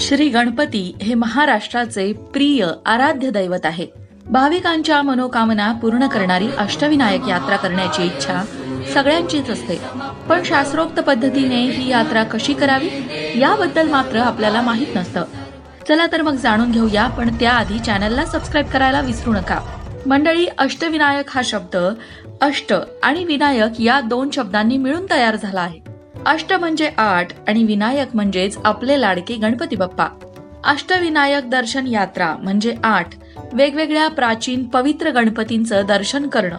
श्री गणपती हे महाराष्ट्राचे प्रिय आराध्य दैवत आहे भाविकांच्या मनोकामना पूर्ण करणारी अष्टविनायक यात्रा करण्याची इच्छा सगळ्यांचीच असते. पण शास्त्रोक्त पद्धतीने ही यात्रा कशी करावी? याबद्दल मात्र आपल्याला माहीत नसतं. चला तर मग जाणून घेऊया पण त्याआधी चॅनलला सबस्क्राईब करायला विसरू नका. मंडळी अष्टविनायक हा शब्द अष्ट आणि विनायक या दोन शब्दांनी मिळून तयार झाला आहे. अष्ट म्हणजे आठ आणि विनायक म्हणजेच आपले लाडके गणपती बाप्पा. अष्टविनायक दर्शन यात्रा म्हणजे आठ वेगवेगळ्या प्राचीन पवित्र गणपतींचं दर्शन करणं.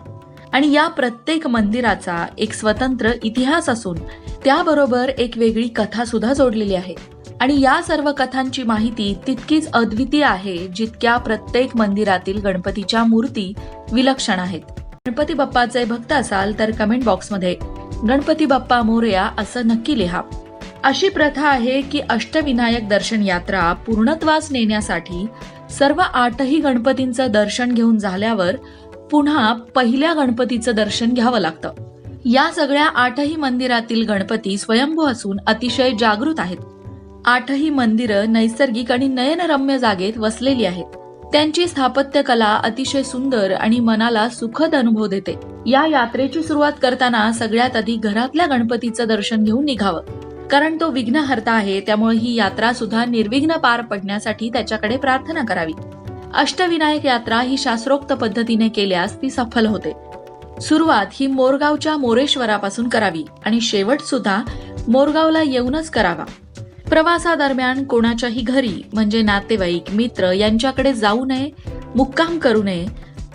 आणि या प्रत्येक मंदिराचा एक स्वतंत्र इतिहास असून त्याबरोबर एक वेगळी कथा सुद्धा जोडलेली आहे. आणि या सर्व कथांची माहिती तितकीच अद्वितीय आहे जितक्या प्रत्येक मंदिरातील गणपतीच्या मूर्ती विलक्षण आहेत. गणपती बाप्पाचे भक्त असाल तर कमेंट बॉक्समध्ये गणपती बाप्पा मोरया असं नक्की लिहा. अशी प्रथा आहे की अष्टविनायक दर्शन यात्रा पूर्णत्वास नेण्यासाठी सर्व आठही गणपतींचं दर्शन घेऊन झाल्यावर पुन्हा पहिल्या गणपतीचं दर्शन घ्यावं लागतं. या सगळ्या आठही मंदिरातील गणपती स्वयंभू असून अतिशय जागृत आहेत. आठही मंदिरं नैसर्गिक आणि नयनरम्य जागेत वसलेली आहेत. त्यांची स्थापत्यकला अतिशय सुंदर आणि मनाला सुखद अनुभव देते. या यात्रेची सुरुवात करताना सगळ्यात आधी घरातल्या गणपतीचं दर्शन घेऊन निघावं. कारण तो विघ्नहर्ता आहे त्यामुळे ही यात्रा सुद्धा निर्विघ्न पार पडण्यासाठी त्याच्याकडे प्रार्थना करावी. अष्टविनायक यात्रा ही शास्त्रोक्त पद्धतीने केल्यास ती सफल होते. सुरुवात ही मोरगावच्या मोरेश्वरापासून करावी आणि शेवट सुद्धा मोरगावला येऊनच करावा. प्रवासादरम्यान कोणाच्याही घरी म्हणजे नातेवाईक मित्र यांच्याकडे जाऊ नये मुक्काम करू नये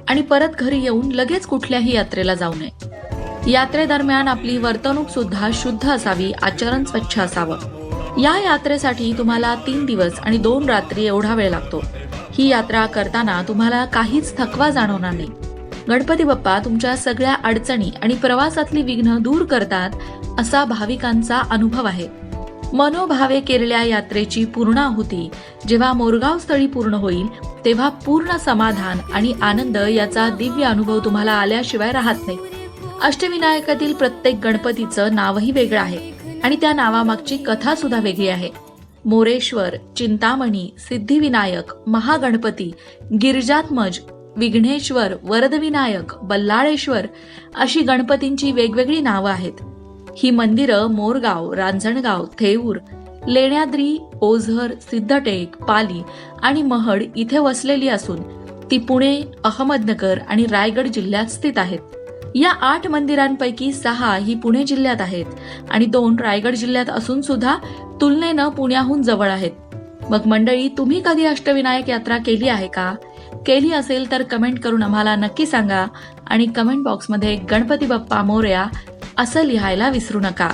आणि परत घरी येऊन लगेच कुठल्याही यात्रेला जाऊ नये. यात्रेदरम्यान आपली वर्तणूक सुद्धा शुद्ध असावी आचरण स्वच्छ असावं. या यात्रेसाठी तुम्हाला तीन दिवस आणि दोन रात्री एवढा वेळ लागतो. ही यात्रा करताना तुम्हाला काहीच थकवा जाणवणार नाही. गणपती बाप्पा तुमच्या सगळ्या अडचणी आणि प्रवासातली विघ्न दूर करतात असा भाविकांचा अनुभव आहे. मनोभावे केलेल्या यात्रेची पूर्णाहुती जेव्हा मोरगाव स्थळी पूर्ण होईल तेव्हा पूर्ण समाधान आणि आनंद याचा दिव्य अनुभव तुम्हाला आल्याशिवाय राहत नाही. अष्टविनायकातील प्रत्येक गणपतीचं नावही वेगळं आहे आणि त्या नावामागची कथा सुद्धा वेगळी आहे. मोरेश्वर चिंतामणी सिद्धिविनायक महागणपती गिरजात्मज विघ्नेश्वर वरदविनायक बल्लाळेश्वर अशी गणपतींची वेगवेगळी नावं आहेत. ही मंदिरं मोरगाव रांजणगाव थेऊर लेण्याद्री ओझर सिद्धटेक पाली आणि महड इथे वसलेली असून ती पुणे अहमदनगर आणि रायगड जिल्ह्यात स्थित आहेत. या आठ मंदिरांपैकी सहा ही पुणे जिल्ह्यात आहेत आणि दोन रायगड जिल्ह्यात असून सुद्धा तुलनेनं पुण्याहून जवळ आहेत. मग मंडळी तुम्ही कधी अष्टविनायक यात्रा केली आहे का? केली असेल तर कमेंट करून आम्हाला नक्की सांगा आणि कमेंट बॉक्समध्ये गणपती बाप्पा मोर्या असं लिहायला विसरू नका.